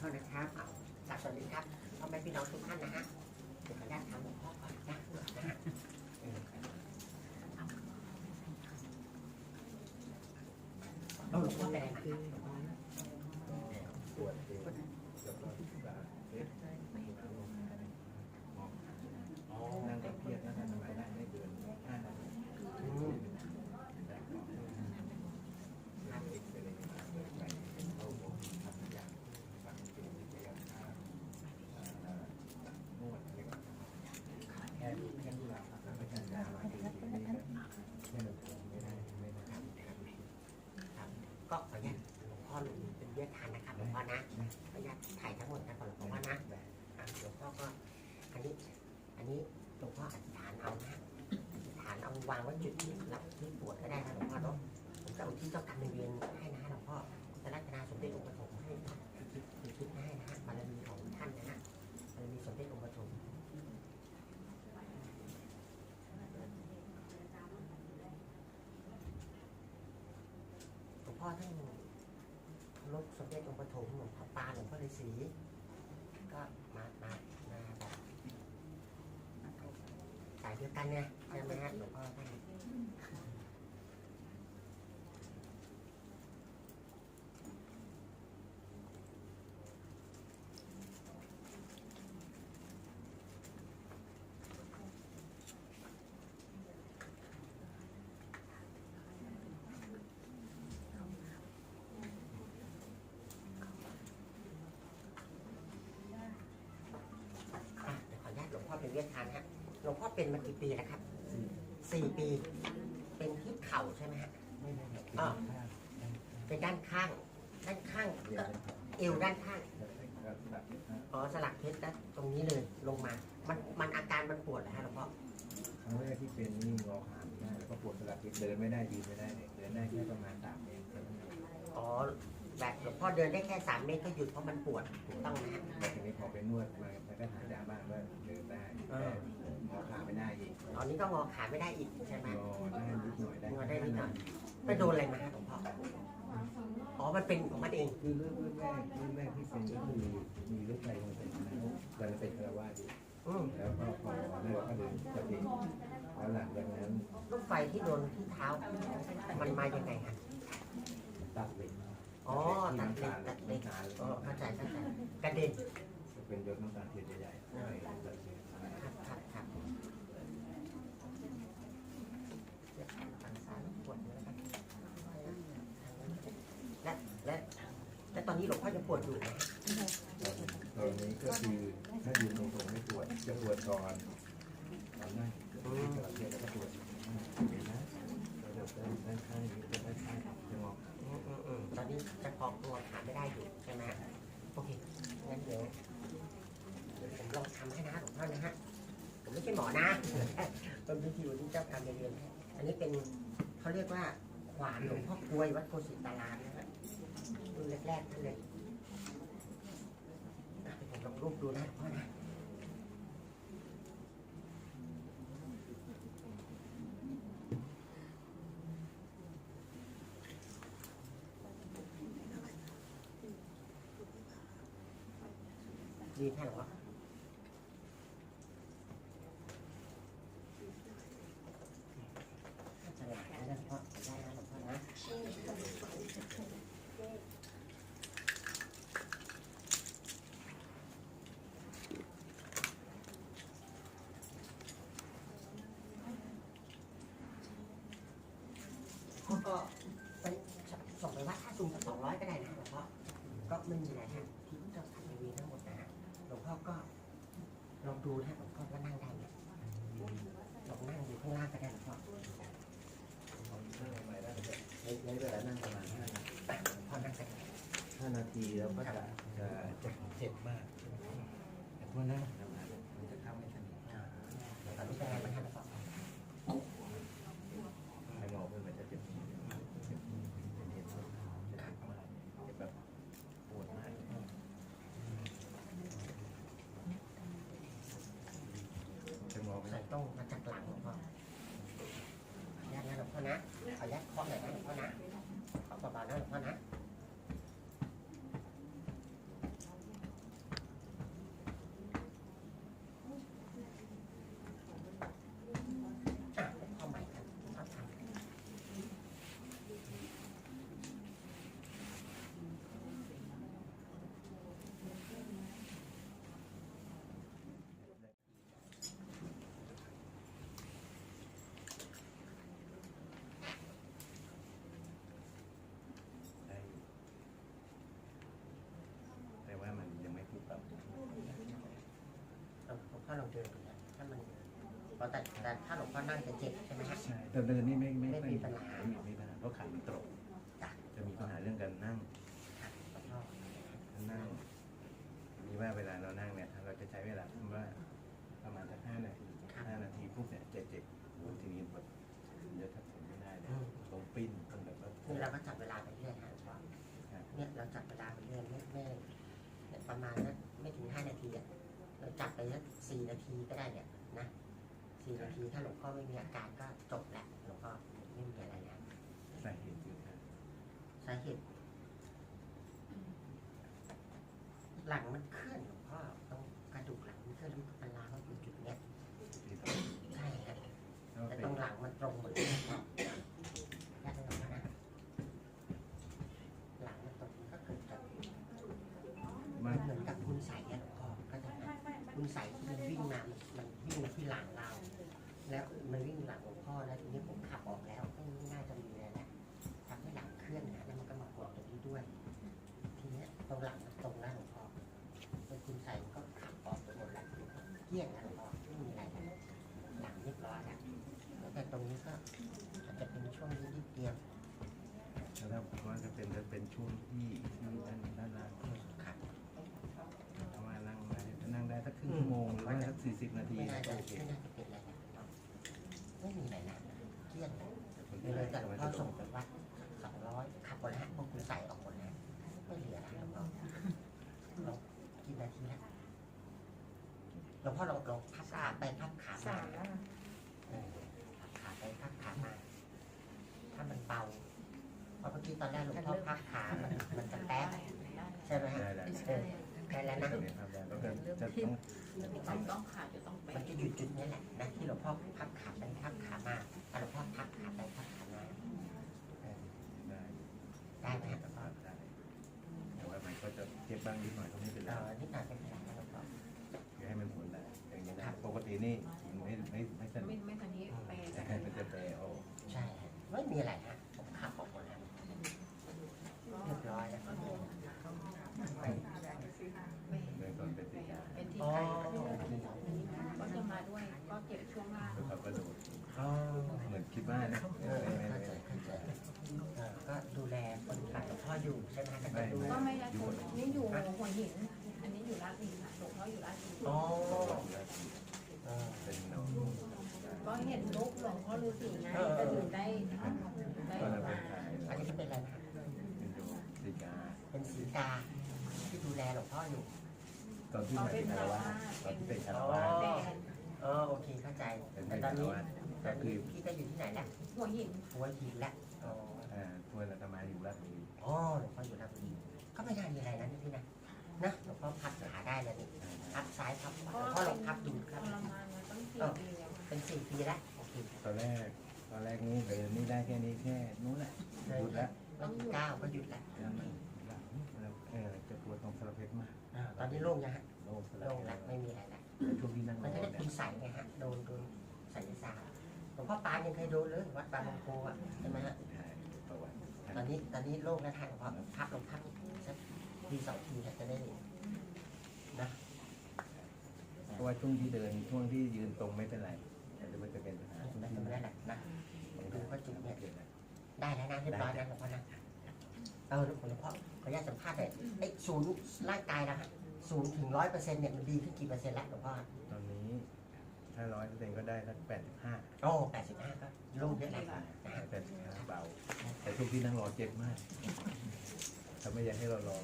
โทษนะครับเอากราบสวัสดีครับพ่อแม่พี่น้องทุกท่านนะฮะเดี๋ยวขออนุญาตถามหลวงพ่อก่อนนะนะฮะเออเอาหลวงพ่อแดงคือ ตรวจเองแล้วก็ศึกษาเอ๊ะนั่งกับเพียรนั่งทำไมได้ไม่เกินห้านาที อืม แต่ก็นั่งเอ็กซเรย์มาเปิดไปเป็นเข้าโรงทำทุกอย่างฟังเป็นวิทยาศาสตร์นวดอะไรก็แค่ดูแค่ดูแลแล้วก็จัดยามาดีๆนี่ก็ไม่ได้ไม่ได้ไม่ได้ครับ ครับ ก็ขออนุญาตหลวงพ่อหนูเป็นเลือดทานนะครับหลวงพ่อนะขออนุญาตถ่ายทั้งหมดนะก่อหลวงพ่อนะอะหลวงพ่อก็อันนี้อันนี้หลวงพ่ออธิษฐานเอานะอธิษฐานเอาวางไว้จุดที่รับที่ปวดก็ได้นะหลวงพ่อเนาะผมจะเอาที่เจ้ากรรมนายเวรให้นะหลวงพ่อจะรัตนาสมเด็จองค์ปฐมให้อุทิศให้นะบารมีของท่านนะฮะบารมีสมเด็จองค์ปฐมหลวง พ่อท่านเคารพสมเด็จองค์ปฐมหลวงพ่อปานหลวงพ่อฤาษีก็มามามาแบบสายเดียวกันเนี่ยใช่ไหมฮะหลวงพ่อท่าน อะเดี๋ยวขออนุญาตหลวงพ่อ เป็นเวียดทานฮะหลวงพ่อเป็นมากี่ปีแล้วครับสี่ปี เป็นที่เข่าใช่ไหมฮะไม่ได้แบบอ่าข้างเป็นด้านข้าง ด้านข้างเดี๋ยวเอวด้านข้างจะแบบอ๋อสลักเพชรด้านตรงนี้เลยลงมา มันมันอาการมันปวดเหรอฮะหลวงพ่อครั้งแรกที่เป็นนี่งอขาไม่ได้แล้วก็ปวดสลับเดินไม่ได้ยืนไม่ได้เนี่ยเดินได้แค่ประมาณสามเมตรเท่านั้นเองอ๋อ แบบหลวงพ่อเดินได้แค่สามเมตรก็หยุดเพราะมันปวดถูกต้องไหมฮะแต่ทีนี้พอไปนวดมาแล้วก็หายาบ้างว่าเดินได้แต่งอขาไม่ได้อีกตอนนี้ก็งอขาไม่ได้อีกใช่ไหมงอได้นิดหน่อยได้งอได้นิดหน่อยไปโดนอะไรมาฮะหลวงพ่ออ๋อมันเป็นของมันเองคือเรื่องเรื่องแรกเรื่องแรกที่เป็นก็คือมีเลือดใจมาเป็นนะเราเป็นคารวาสอยู่แล้วก็พอนั่นเราก็เดินปกติแล้วหลังจากนั้นลูกไฟที่โดนที่เท้ามันมายังไงฮะตัดเหล็ก อ๋อตัดเหล็กตัดเหล็กน้ำตาลอ๋อเข้าใจเข้าใจกระเด็นจะเป็นยศน้ำตาลเทียนใหญ่ๆไปตัดเหล็กครับครับครับฝั่งซ้ายปวดอยู่นะครับและและและตอนนี้หลวงพ่อจะปวดอยู่ไหมตอนนี้ก็คือถ้ายืนตรงๆไม่ปวดจะปวดก่อนตอนนั่งที่กระเทียมแล้วก็ปวดเห็นนะเราจะด้านด้านข้างนี้ด้านข้างจะงอ อืม อืมอืมตอนนี้จะพอตัวขาไม่ได้อยู่ใช่ไหมโอเคงั้นเดี๋ยวเดี๋ยวผมลองทำให้นะหลวงพ่อนะฮะผมไม่ใช่หมอนะเป็นวิธีที่เจ้ากรรมนายเวรให้อันนี้เป็นเขาเรียกว่าขวานหลวงพ่อกลวยวัดโคสิตารามนะครับรุ่นแรกๆนั่นเลยผมลองรูปดูนะพ่อนะ ดีแค่หรอจะหลายนะพ่อได้นะหลวงพ่อนะพ่อก็ไปส่งไปวัดท่าซุงสักสองร้อยก็ได้นะหลวงพ่อ ก็ไม่มีอะไรฮะที่เจ้าทำในวีทั้งหมดนะฮะ หลวงพ่อก็ลอง ดูนะหลวงพ่อว่านั่งได้ไหมลองนั่งอยู่ข้างล่างก็ได้หลวงพ่อนั่งไปได้ใช้ใช้เวลานั่งประมาณห้านาทีหลวงพ่อนั่งก็ได้ห้านาทีแล้วก็จะจะจะเจ็บมากแต่พวกนั้นทำงานมันจะเข้าไม่สนิท ตอนนี้เป็นไงบ้างครับหลวงพ่อ ไม่งอเพื่อนมันจะเจ็บเจ็บเจ็บเจ็บมากเจ็บแบบปวดมากจะงอไป ใส่ต้องมาจากหลังหลวงพ่อขออนุญาตนะหลวงพ่อนะ ขออนุญาตเคาะหน่อยนะหลวงพ่อนะขอเบาๆนะหลวงพ่อนะ ลองเดินดูนะถ้ามันเพราะแต่แต่ถ้าหลวงพ่อนั่งจะเจ็บใช่ไหมฮะ ใช่แต่เดินนี่ไม่ไม่ไม่มีปัญหา ไม่มีไม่มีปัญหาเพราะขามันตรงจ้ะจะมีปัญหาเรื่องการนั่งครับหลวงพ่อ นั่งมีว่าเวลาเรานั่งเนี่ยเราจะใช้เวลาว่า สักสี่นาทีก็ได้เนี่ยนะสี่นาทีถ้าหลวงพ่อไม่มีอาการก็จบแหละหลวงพ่อไม่มีอะไรแล้วสาเหตุคือการสาเหตุ หลังมันเคลื่อนหลวงพ่อตรงกระดูกหลังมันเคลื่อนแล้วมันล้าวอยู่จุดเนี้ย ที่เรา ใช่ครับ เรา แต่ เป็ ต น รงหลังมันตรงหมดเลยหลวงพ่อแยกตรงนั้นนะหลังมันตรงก็เกิดจาก มัน เหมือนกับคุณใส่อะหลวงพ่อก็จะคุณใส่ที่มันวิ่งมามันวิ่งมาที่หลังเรา แล้ วมันวิ่งหลังหลวงพ่อแล้วทีนี้ผมขับออกแล้วก็ไม่น่าจะมีอะไรแล้วทำให้หลังเคลื่อนนะแล้วมันก็มากดตรงนี้ด้วย ทีเนี้ยตรงหลังมันตรงแล้วหลวงพ่อเป็นคุณใส่มันก็ขับออกไปหมดแล้วเกลี้ยงแล้วหลวงพ่อไม่มีอะไรแล้วหลังเรียบร้อยแล้วแล้วแต่ตรงนี้ก็อาจจะเป็นช่วงนี้นิดเดียวแล้วผมว่าจะเป็นจะเป็นช่วงที่ที่ด้านด้านล่างครับถ้าว่านั่งได้นั่งได้สักครึ่งชั่วโมงหรือว่าสักสี่สิบนาทีไม่น่าก็จะโอเค ไม่น่าจะเป็นอะไรนะไม่มีอะไรนะเกลี้ยงเลยคนเลที่ยได้แต่หลวงพ่อจะส่งไปวัดสองร้อยขับหมดแล้วพวกคุณใส่ออกหมดแล้วไม่เหลือแล้วหลวงพ่อเรากี่นาทีแล้วหลวงพ่อลองลองพับขาไปพับขามาสามแล้วนะเออพับขาไปพับขามา ถ้ามันเบาเพราะเมื่อกี้ตอนแรกหลวงพ่อพับขามันมันจะแป๊บใช่ไหมฮะได้ได้เออได้แล้วนะตรงนี้ครับได้แล้วก็จะต้อง ต้องต้องขาจะต้องไปมันจะอยู่จุดนี้แหละนะที่หลวงพ่อพับขาไปพับขามาอะหลวงพ่อพับขาไปพับขามาเออได้ได้ไหมฮะหลวงพ่อได้แต่ว่ามันก็จะเจ็บบ้างนิดหน่อยก็ไม่เป็นไรเออนิดหน่อยเป็นไรนะหลวงพ่อคือให้มันผลได้อย่างนี้นะปกตินี่มันไม่ไม่ไม่สนิไม่ทไม่ทันนี้ไปมันจะแปรออกใช่ฮะไม่มีอะไรฮะผมขับออกหมดแล้วเรียบร้อยแล้ว เมื่อก่อนเป็นติดยา เป็นที่ อ๋อ ไทยก็จะมาด้วยก็เจ็บช่วงล่าง แล้วเขาก็โดด อ๋อ เหมือนคิดว่านะ เออเข้าใจเข้าใจเออก็ดูแลคนขับหลวงพ่ออยู่ใช่ไหมฮะก็จะดู ก็ไม่ได้คนนี่อยู่หัวหิน อันนี้อยู่ราชบุรีค่ะหลวงพ่อ อยู่ราชบุรีอ๋อแล้วเออเป็นน้องก็เห็นลูกหลวงพ่อฤาษีไงก็ถึงได้ได้ก็เลยมาเป็นขายอันนี้ก็เป็นอะไรนะเป็นโดติดยาเป็นสีกาที่ดูแลหลวงพ่ออยู่ ตอนที่มาเป็นคารวะตอนที่เป็นคารวะแดงเออโอเคเข้าใจ เป็นแต่เป็นตอนคารนี้วะตอก็นคืนี้อพี่ก็อยู่ที่ไหนแหละหัวหินหัวหินแล้วอ๋ออ่าทวนอาตมาอยู่ราชบุรีอ๋อหลวงพ่ออยู่ราชบุรีก็ไม่น่ามีอะไรนะพี่นะ นะหลวงพ่อพับขาได้เลยนี่พับซ้ายพับขวาหลวงพ่อลองพับดูคทรับรมานมาตั้งสี่ปีแล้วเป็นสี่ปีแล้วโอเคตอนแรกตอนแรกนี่เดินนี่ได้แค่นี้แค่นู้นแหละหยุดแล้ววันที่เก้าก็หยุดแล้วหลังแล้วเออจะปวดตรงสารเพชรมากอ่าตอนนี้โล่งยังฮะโล่งสารโล่งเพแล้วชรไม่มีอะไรแล้วแต่ช่วงที่นั่งรมันอจะได้เนี่ยคุณใส่ไงฮะโดนโดนใส่ศาสตร์หลวงพ่อปานยังเคยโดนเลยวัดบางลำโพอะใช่ไหมฮะใช่ประวัติตอนนี้ตอนนี้โล่งแล้วทางหลวงพ่อพับลงพับอีกสัก ทีสองทีเนี่ยจะได้นะเพราะว่าช่วงที่เดินช่วงที่ยืนตรงไม่เป็นไรแต่ว่าจะเป็นปัญหาช่วงนะที่ตรงนั่นั้นงแหละนะดูว่าจุดเนี่ยเกิดอะไรได้แล้วนะเรียบร้อยแล้วหลวงพ่อนะเออหลวงพ่อขออนุญาตสัมภาษณ์เลยไอ้ศูนย์ร่างกายเราฮะศูนย์ถึงร้อยเปอร์เซ็นต์เนี่ยมันดีขึ้นกี่เปอร์เซ็นต์แล้วหลวงพ่อตอนนี้ถ้าร้อยเปอร์เซ็นต์ก็ได้สักแปดสิบห้าโอ้แปดสิบห้าก็โล่งเยอะเลยนะฮะแปดสิบห้าเบาแต่ช่วงที่นั่งรอเจ็บมาก ถ้าไม่อยากให้เรารอ